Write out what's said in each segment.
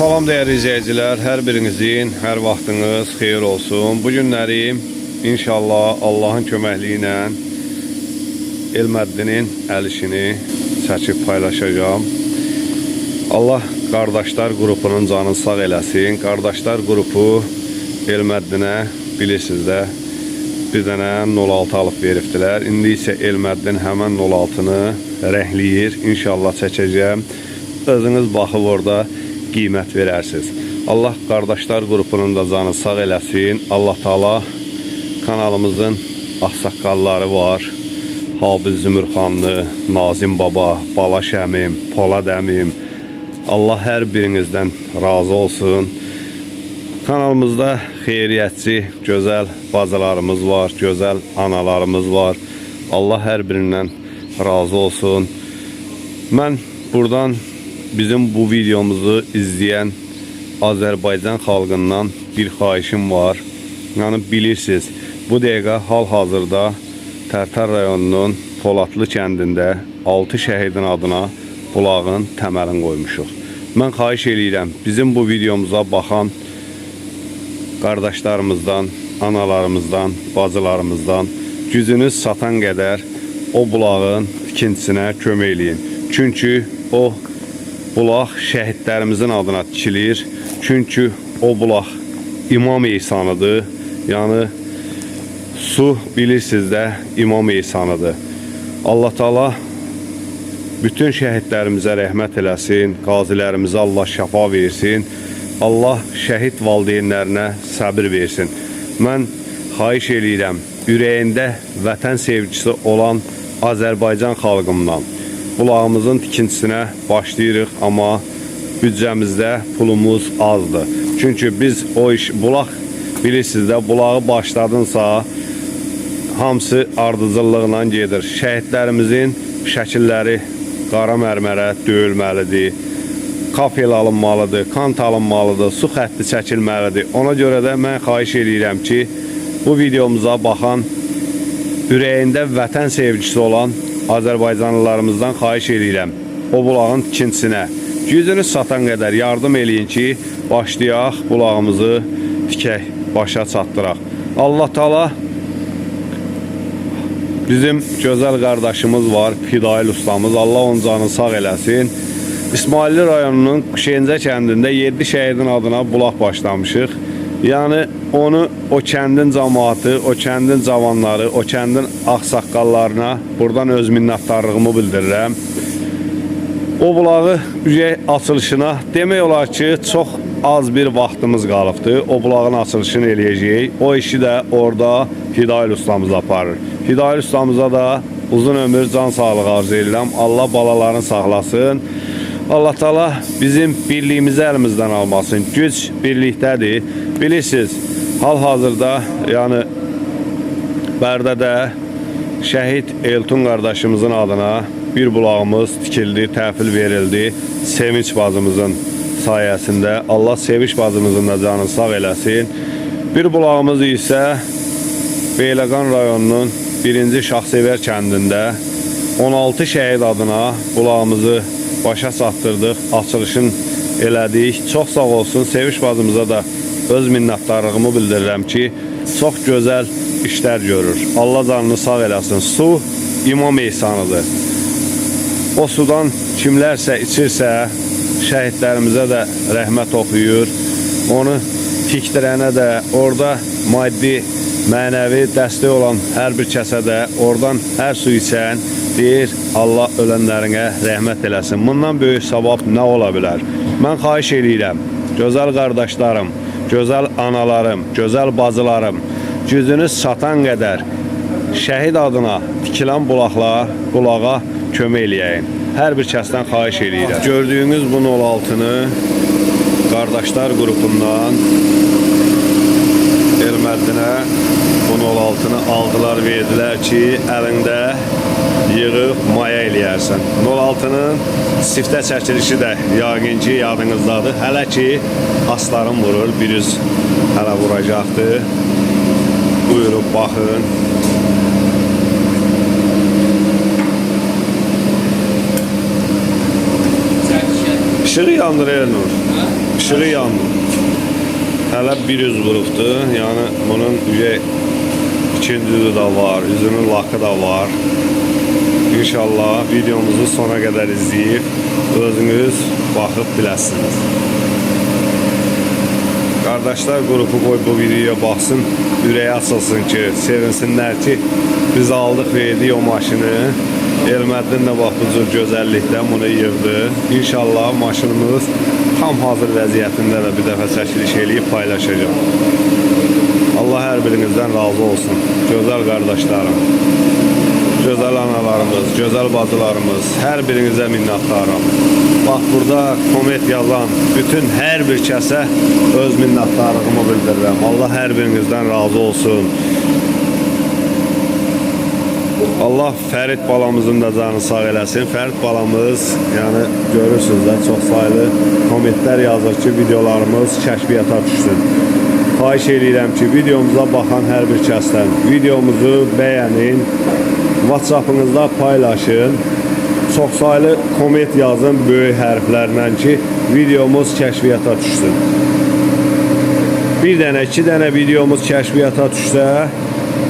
Salam dəyərli izləyicilər, hər birinizin hər vaxtınız xeyir olsun. Bu günləri inşallah Allahın köməkliyi ilə Elməddinin əl işini çəkib paylaşacağam. Allah qardaşlar qrupunun canını sağ eləsin. Qardaşlar qrupu Elməddinə bilirsiniz də bir dənə 06 alıb veribdilər. İndi isə Elməddin həmən 06-nı rəngləyir. İnşallah çəkəcəm. Özünüz baxıb orada qiymət verərsiniz. Allah qardaşlar qrupunun da canı sağ eləsin. Allah Taala kanalımızın ağsaqqalları var. Hafiz Zümrxanlı, Nazim Baba, Bala Şəmim, Polad Əmim. Allah hər birinizdən razı olsun. Kanalımızda xeyriyyətçi, gözəl bacılarımız var, gözəl analarımız var. Allah hər birindən razı olsun. Mən buradan bizim bu videomuzu izləyən Azərbaycan xalqından bir xahişim var. Yəni bilirsiniz, bu dəqiqə hal-hazırda Tərtər rayonunun Polatlı kəndində 6 şəhidin adına bulağın təməlini qoymuşuq. Mən xahiş eləyirəm, bizim bu videomuza baxan qardaşlarımızdan, analarımızdan, bacılarımızdan gücünüz satan qədər o bulağın tikintisinə kömək eləyin. Çünki o bulaq şəhidlərimizin adına tikilir. Çünki o bulaq İmam İsa'nıdır. Yəni su bilirsiniz də İmam İsa'nıdır. Allah Taala bütün şəhidlərimizə rəhmət eləsin, qazilərimizə Allah şəfa versin. Allah şəhid valideynlərinə səbir versin. Mən xahiş eləyirəm, ürəyində vətən sevgisi olan Azərbaycan xalqımdan bulağımızın tikintisinə başlayırıq, amma büdcəmizdə pulumuz azdır. Çünki biz o iş bulaq bilirsiniz də bulağı başladınsa hamısı ardıcıllıqla gedir. Şəhidlərimizin şəkilləri qara mərmərə döyülməlidir. Kafel alınmalıdır, kant alınmalıdır, su xətti çəkilməlidir. Ona görə də mən xahiş eləyirəm ki, bu videomuza baxan ürəyində vətən sevgisi olan Azərbaycanlılarımızdan xahiş eləyirəm. O bulağın tikintisinə gücünüz satan qədər yardım eləyin ki, başlayaq bulağımızı tikək, başa çatdıraq. Allah Taala Bizim gözəl qardaşımız var, Fidail ustamız. Allah onun canını sağ eləsin. İsmailli rayonunun Şencə kəndində 7 şəhidin adına bulaq başlamışıq. Yəni onu o kəndin cəmaatı, o kəndin cavanları, o kəndin ağsaqqallarına buradan öz minnətdarlığımı bildirirəm. O bulağı ürək açılışına demək olar ki, çox az bir vaxtımız qalıbdı. O bulağın açılışını eləyəcəyik. O işi də orada Fidail ustamız aparır. Fidail ustamıza da uzun ömür, can sağlığı arzu edirəm. Allah balalarını saxlasın. Allah Taala bizim birliyimizi əlimizdən almasın. Güc birlikdədir. Bilirsiniz, hal-hazırda yəni Bərdədə şəhid Eltun qardaşımızın adına bir bulağımız tikildi, təhvil verildi. Sevinç bacımızın sayəsində Allah Sevinç bacımızın da canını sağ eləsin. Bir bulağımız isə Beyləqan rayonunun 1-ci Şahsevər kəndində 16 şəhid adına bulağımızı başa çatdırdıq, açılışın elədik. Çox sağ olsun, Seviş bacımıza da öz minnətdarlığımı bildirirəm ki, çox gözəl işlər görür. Allah canını sağ eləsin. Su İmam İsa'nıdır. O sudan kimlərsə içirsə, şəhidlərimizə də rəhmət oxuyur. Onu tikdirənə də, orada maddi, mənəvi dəstək olan hər bir kəsə də oradan hər su içən deyir Allah ölənlərinə rəhmət eləsin. Bundan böyük savab nə ola bilər? Mən xahiş eləyirəm, gözəl qardaşlarım, gözəl analarım, gözəl bacılarım, gücünüz çatan qədər şəhid adına tikilən bulaqla, bulağa kömək eləyəyin. Hər bir kəsdən xahiş eləyirəm. Gördüyünüz bu 06-nı qardaşlar qrupundan Elməddinə bu 06-nı aldılar, verdilər ki, əlində maya eləyərsən. 06-nın siftə çəkilişi də yəqin ki, yadınızdadır. Hələ ki, aslarım vurur, bir üz hələ vuracaqdır. Buyurub baxın. İşığı yandır Elnur. ışığı yandı. Hələ bir üz vurubdur. Yəni bunun üye ikincisi də var, üzünün lakı da var. İnşallah videomuzu sona qədər izləyib özünüz baxıb biləsiniz. Qardaşlar qrupu qoy bu videoya baxsın, ürəyi açılsın ki, sevinsinlər ki, biz aldıq verdik o maşını. Elməddin də bax bu cür gözəllikdən bunu yığdı. İnşallah maşınımız tam hazır vəziyyətində də bir dəfə çəkiliş eləyib paylaşacağım. Allah hər birinizdən razı olsun. Gözəl qardaşlarım, gözəl analarımız, gözəl bacılarımız, hər birinizə minnətdaram. Bax burada koment yazan bütün hər bir kəsə öz minnətdarlığımı bildirirəm. Allah hər birinizdən razı olsun. Allah Fərid balamızın da canı sağ eləsin. Fərid balamız, yəni görürsünüz də çox saylı kommentlər yazır ki, videolarımız kəşfiyyata düşsün. Xahiş edirəm ki, videomuza baxan hər bir kəsdən videomuzu bəyənin, WhatsApp-ınızda paylaşın. Çox saylı komment yazın böyük hərflərlə ki, videomuz kəşfiyyata düşsün. Bir dənə, iki dənə videomuz kəşfiyyata düşsə,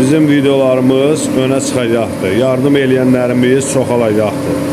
bizim videolarımız önə çıxacaqdır. Yardım eləyənlərimiz çoxalacaqdır.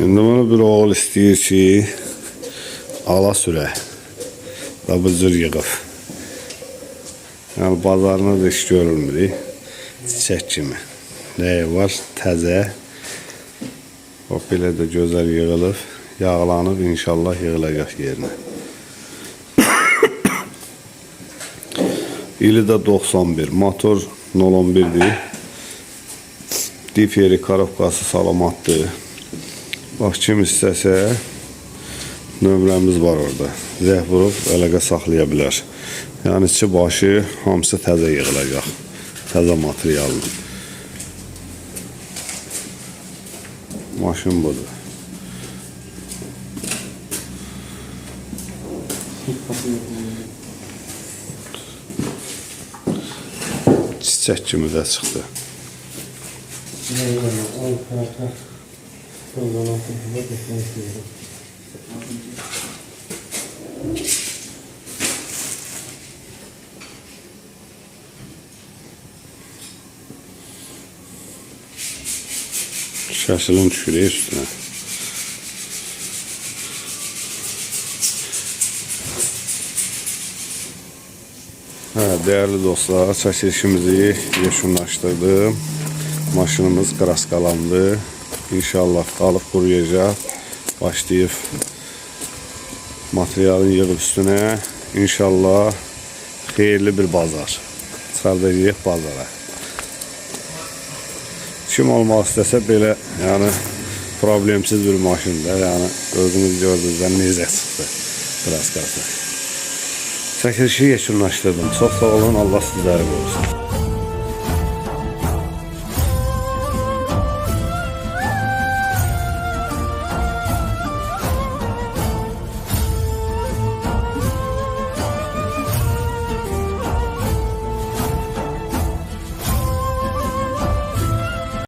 İndi bunu bir oğul istəyir ki, ala sürə və bu cür yığıb. Yəni bazarına da iş görülmür. Çiçək kimi. Nəyi var? Təzə. O belə də gözəl yığılıb, yağlanıb inşallah yığılacaq yerinə. İli də 91. Motor 011-dir. Dipyeri karobkası salamatdır. Bax kim istəsə nömrəmiz var orada. Zəh vurub əlaqə saxlaya bilər. Yəni içi başı hamısı təzə yığılacaq. Təzə materiallı. Maşın budur. Çiçək kimi də çıxdı. Eyvallah, Şuradan altına geçmek istiyorum. Şaşılın şuraya üstüne. Evet, değerli dostlar, çəkilişimizi yeşunlaşdırdım. Maşınımız kraskalandı. İnşallah qalıb quruyacaq. Başlayıb materialın yığıb üstünə. İnşallah xeyirli bir bazar. Çıxardacağıq bazara. Kim olmaq istəsə belə, yəni problemsiz bir maşında, yəni özünüz gördünüz də necə çıxdı kraskası. Çəkilişi yekunlaşdırdım. Çox sağ olun, Allah sizləri qorusun.